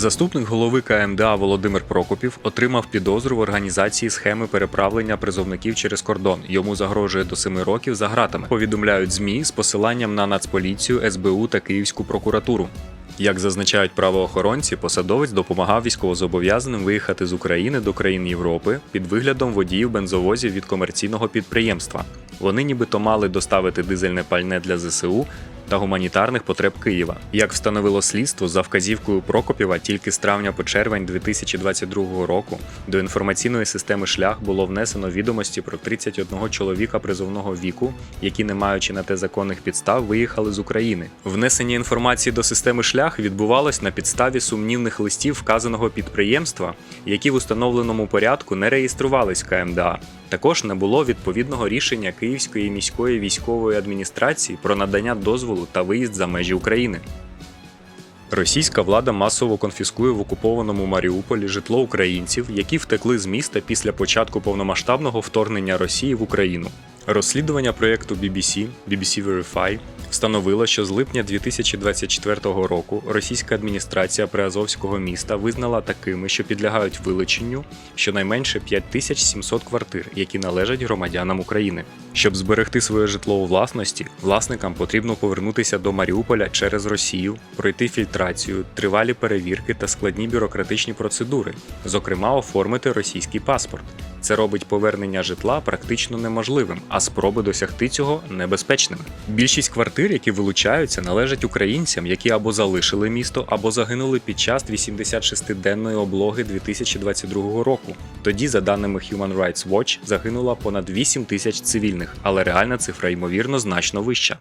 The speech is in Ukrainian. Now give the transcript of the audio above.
Заступник голови КМДА Володимир Прокопів отримав підозру в організації схеми переправлення призовників через кордон. Йому загрожує до 7 років за ґратами. Повідомляють змі з посиланням на Нацполіцію, СБУ та Київську прокуратуру. Як зазначають правоохоронці, посадовець допомагав військовозобов'язаним виїхати з України до країн Європи під виглядом водіїв бензовозів від комерційного підприємства. Вони нібито мали доставити дизельне пальне для ЗСУ та гуманітарних потреб Києва. Як встановило слідство, за вказівкою Прокопєва, тільки з травня по червень 2022 року до інформаційної системи шлях було внесено відомості про 31 чоловіка призовного віку, які, не маючи на те законних підстав, виїхали з України. Внесення інформації до системи шлях відбувалось на підставі сумнівних листів вказаного підприємства, які в установленому порядку не реєструвались КМДА. Також не було відповідного рішення Київської міської військової адміністрації про надання дозволу та виїзд за межі України. Російська влада масово конфіскує в окупованому Маріуполі житло українців, які втекли з міста після початку повномасштабного вторгнення Росії в Україну. Розслідування проєкту BBC BBC Verify встановило, що з липня 2024 року російська адміністрація Приазовського міста визнала такими, що підлягають вилученню щонайменше 5700 квартир, які належать громадянам України. Щоб зберегти своє житло у власності, власникам потрібно повернутися до Маріуполя через Росію, пройти фільтрацію, тривалі перевірки та складні бюрократичні процедури, зокрема оформити російський паспорт. Це робить повернення житла практично неможливим, а спроби досягти цього небезпечними. Більшість квартир, які вилучаються, належать українцям, які або залишили місто, або загинули під час 86-денної облоги 2022 року. Тоді, за даними Human Rights Watch, загинуло понад 8 тисяч цивільних, але реальна цифра ймовірно значно вища.